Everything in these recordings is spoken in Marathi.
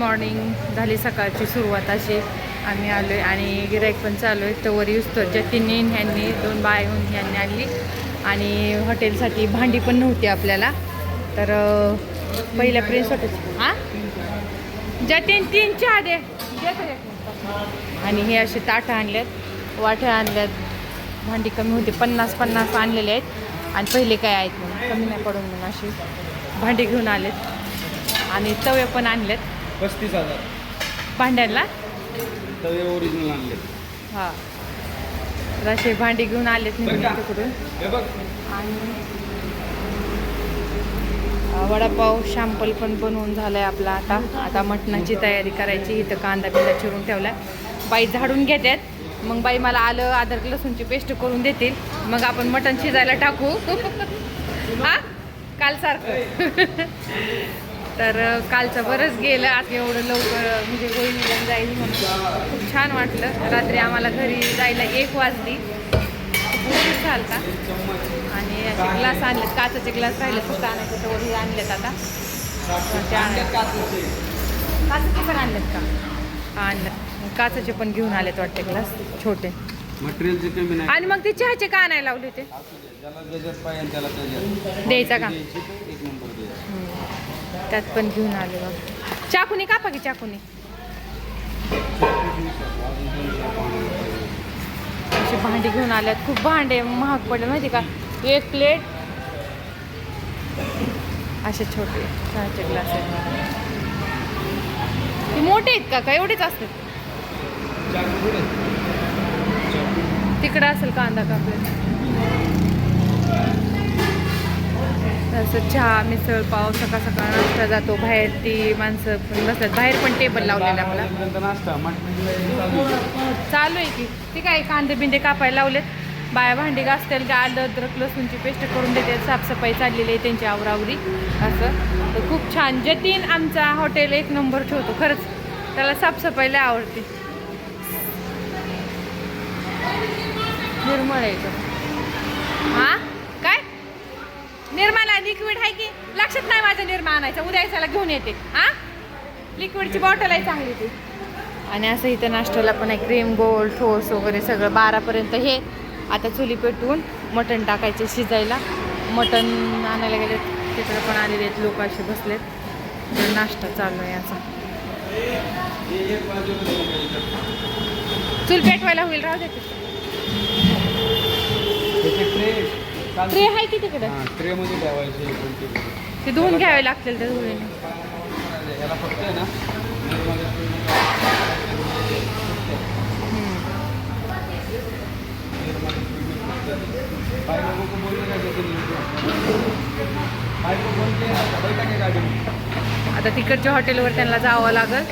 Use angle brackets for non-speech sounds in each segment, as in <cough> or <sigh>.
मॉर्निंग झाली सकाळची सुरुवात अशी. आम्ही आलो आहे आणि गिराईक पण चालू आहे. तवर युस्तो जतीनने ह्यांनी दोन बायहून ह्यांनी आणली. आणि हॉटेलसाठी भांडी पण नव्हती आपल्याला. तर पहिल्या प्रिन्स हॉटेल हां जतीन तीन चहा दे. आणि हे असे ताटं आणल्यात वाट्या आणल्यात. भांडी कमी होती. पन्नास पन्नास आणलेले आहेत. आणि पहिले काय आहेत म्हणून. कमी नाही पडून म्हणून अशी भांडी घेऊन आलेत. आणि तवे पण आणलेत. पस्तीस हजार. भांड्यांना तवे ओरिजिनल आणले हा. असे भांडी घेऊन आलेत बरं निघून का? तिकडून हे बघ. आणि वडापाव शॅम्पल पण बनवून झालाय आपला आता. आता मटणाची तयारी करायची इथं कांदा बिंदा चिरून ठेवलाय. बाई झाडून घेतात मग बाई मला आलं अद्रक लसूणची पेस्ट करून देतील. मग आपण मटण शिजायला टाकू. <laughs> हा? काल सारखं. <laughs> तर कालचं बरंच गेलं. आता एवढं लवकर म्हणजे वहिनीला जाईल म्हणून. खूप छान वाटलं. रात्री आम्हाला घरी जायला एक वाजली. उशीर झालता. आणि असे ग्लास आणलेत काचाचे ग्लास राहिले फक्त आणायचं तर हे आणलेत आता. काचाचे पण आणलेत का? आणलेत काचाचे पण घेऊन आलेत वाटते ग्लास छोटे. मटेरियलचे कमी नाही. आणि मग ते चहाचे का आणायला लावले ते द्यायचा का द्यायची तर एक नंबर द्यायचा हम्म. त्यात पण घेऊन आले बघ. चाकुनी कापा की चाकुनी? अशी भांडी घेऊन आल्यात. खूप भांडे महाग पडले माहिती का? एक प्लेट. असे छोटे चहाचे ग्लास आहेत. ते मोठे आहेत का? का एवढेच असतात? तिकडं असेल कांदा कापले तसं चहा मिसळ पाव सकाळ सकाळ नाश्ता जातो. बाहेर ती माणसं पण बसतात. बाहेर पण टेबल लावलेला आपला चालू आहे की. ते काय कांदे बिंदे कापायला लावलेत. बाया भांडी घासतील का आलं अद्रक लसूणची पेस्ट करून देते साफसफाई चाललेली आहे त्यांची आवरावरी. असं. तर खूप छान. जतीन आमचा हॉटेल एक नंबर ठेवतो. खरंच. त्याला साफसफाई लय आवडते. निर्मळ आहे इथं. हा? निर्माला लिक्विड आहे की? लक्षात नाही माझं निर्मा आणायचं. उद्या यायला घेऊन येते. हा? लिक्विडची बॉटल आहे चांगली ती. आणि असं इथं नाश्त्याला पण आहे क्रीम गोल ठोस वगैरे सगळं. बारापर्यंत हे. आता चुली पेटवून मटण टाकायचे शिजायला. मटण आणायला गेले तिकडे पण आलेले आहेत लोक असे बसलेत. तर नाश्ता चालू आहे याचा. चूल पेटवायला होईल राहू दे ट्रे आहे की तिकडे? ट्रे मध्ये ठेवायचे. ते. धुवून घ्यावे लागतील त्या धुळीने याला फक्त आहे ना आता तिकडच्या हॉटेलवर त्यांना जावं लागल.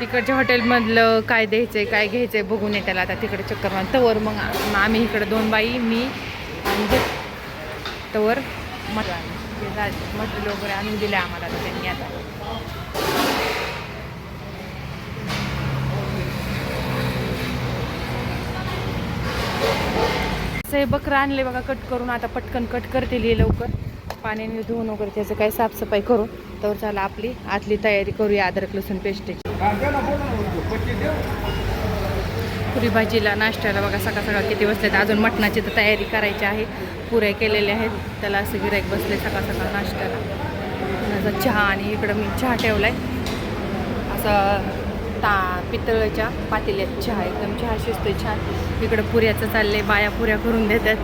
तिकडच्या हॉटेलमधलं काय द्यायचंय काय घ्यायचंय बघून येत्याला आता तिकडे चक्कर मारून. तवर मग आम्ही इकडं दोन बाई मी आणि जे तवर मटेरियल वगैरे आणून दिले आम्हाला त्यांनी आता. हे बकरं आणले बघा कट करून आता पटकन कट करतील हे लवकर. पाण्याने धुवून वगैरे त्याचं काही साफसफाई करू. तर चला आपली आतली तयारी करूया अद्रक लसूण पेस्टची. पुरी भाजीला नाश्त्याला बघा सकाळ सकाळ किती बसलेत अजून मटणाची तर तयारी करायची आहे. पुऱ्या केलेल्या आहेत. त्याला असं गिरायक बसले सकाळ सकाळ नाश्त्याला. माझा चहा आणि इकडं मी चहा ठेवला आहे असं ता पितळच्या पातेल्यात चहा एकदम चहा शिजतोय छान. इकडं पुऱ्याचं चाललंय. बाया पुऱ्या करून देतात.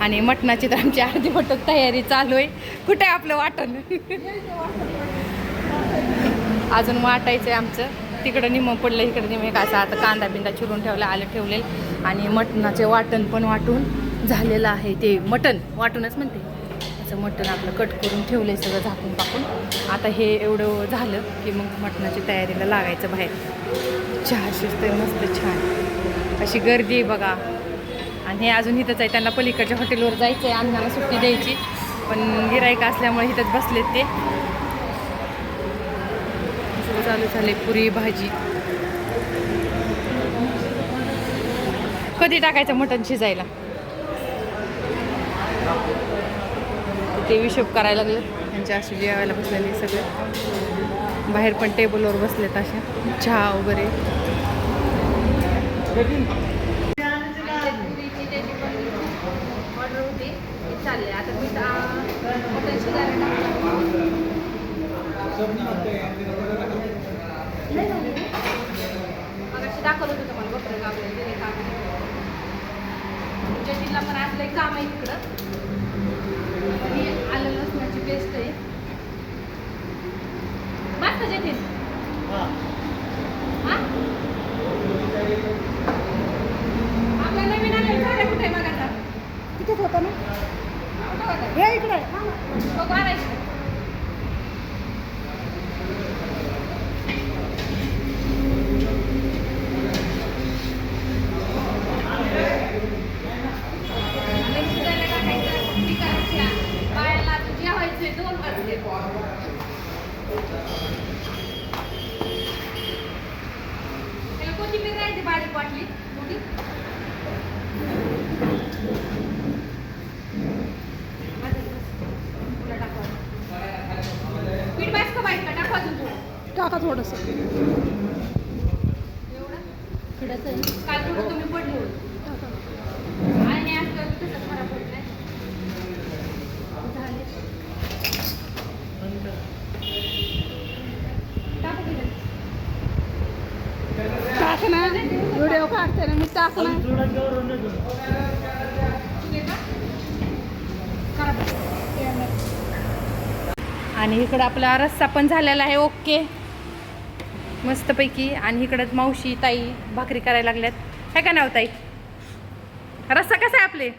आणि मटणाची तर आमची अर्धी मटक तयारी चालू आहे. कुठे आहे आपलं वाटण? अजून वाटायचं आहे आमचं. तिकडं निमं पडलं इकडं निमं एक असा आता कांदा बिंदा चिरून ठेवला आलं ठेवले आणि मटणाचे वाटण पण वाटून झालेलं आहे ते मटण. वाटूनच म्हणते. असं मटण आपलं कट करून ठेवलं सगळं झाकून पाकून. आता हे एवढं झालं की मग मटणाची तयारीला लागायचं बाहेर. चहा शिजतंय मस्त छान. अशी गर्दी आहे बघा. आणि हे अजून इथंच आहे. त्यांना पलीकडच्या हॉटेलवर जायचं आहे अन्नाला सुट्टी द्यायची. पण गिरायक असल्यामुळे इथंच बसलेत ते. चालू झाले पुरी भाजी. कधी टाकायचं मटण शिजायला? ते हिशोब करायला लागलं. त्यांच्या अशी जेवायला बसलेले सगळे. बाहेर पण टेबलवर बसलेत अशा. चहा वगैरे. ऑर्डर आता दाखवलं होतं तुम्हाला बकरं कापलं ते काम जटीला पण असलं एक काम आहे इकडं. आणि आलं लसणाची पेस्ट आहे. बस का जटील हा आपला नवीन आलेला झाडा कुठे आहे बघायचा तिथेच होतं ना कुठं होता हे इकडे बघू आणायचं बायाला जेवायचंय दोन वाजले त्याला राहायची बारीक वाटली. मोठी. पीठ बास का बाईक का टाकवा अजून थोडं. टाका थोडंसं. एवढं? खिडाचं आहे काल थोडं कमी पडलं होतं. टाका. आणि आज तर तसं खराब होत नाही. झाले. टाकू नाही? व्हिडिओ काढते ना मी आणि इकडं आपला रस्सा पण झालेला आहे ओके. मस्तपैकी. आणि इकडं मावशी ताई भाकरी करायला लागल्यात. है का नाव ताई? रस्सा कसा आहे आपले?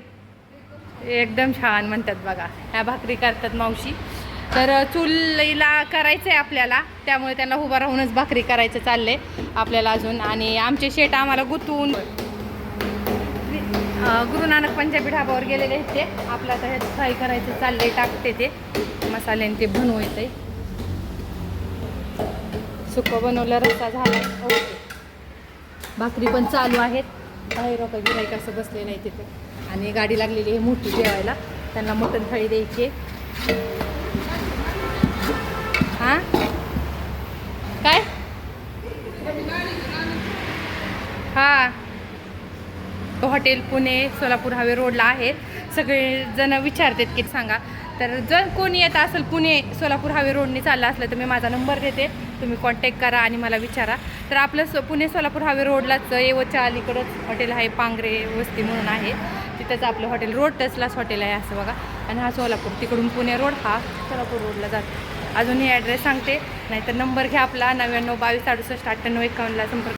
एकदम छान म्हणतात बघा. ह्या भाकरी करतात मावशी. तर चुलीला करायचं आहे आपल्याला. त्यामुळे त्यांना उभा राहूनच भाकरी करायचं चालले आपल्याला अजून. आणि आमचे शेट आम्हाला गुतून गुरु नानक पंजाबी ढाबावर गेलेले आहेत ते. आपला आता हे फ्राय करायचं चालले टाकते ते. मसाल्याने ते बनवायचं आहे सुकं बनवलं रस्ता झाला. ओके. भाकरी पण चालू आहेत. बाहेर का गिराईक असं बसले नाही तिथे. आणि गाडी लागलेली आहे मोठी जेवायला. त्यांना मटण थाळी द्यायची आहे. हां? काय? हां. तो हॉटेल पुणे सोलापूर हवे रोडला आहे. सगळेजणं विचारतात की सांगा. तर जर कोणी येत असेल पुणे सोलापूर हवे रोडने चाललं असलं तर मी माझा नंबर देते. तुम्ही कॉन्टॅक्ट करा आणि मला विचारा. तर आपलं सो पुणे सोलापूर हवे रोडलाच येवच्या अलीकडंच हॉटेल आहे पांगरे वस्ती म्हणून आहे. तिथंच आपलं हॉटेल रोड टचलाच हॉटेल आहे असं बघा. आणि हा सोलापूर तिकडून पुणे रोड हा सोलापूर रोडला जातो. अजूनही ॲड्रेस सांगते. नाहीतर नंबर घ्या आपला नव्याण्णव बावीस अडुसष्ट अठ्ठ्याण्णव एकावन्नला संपर्क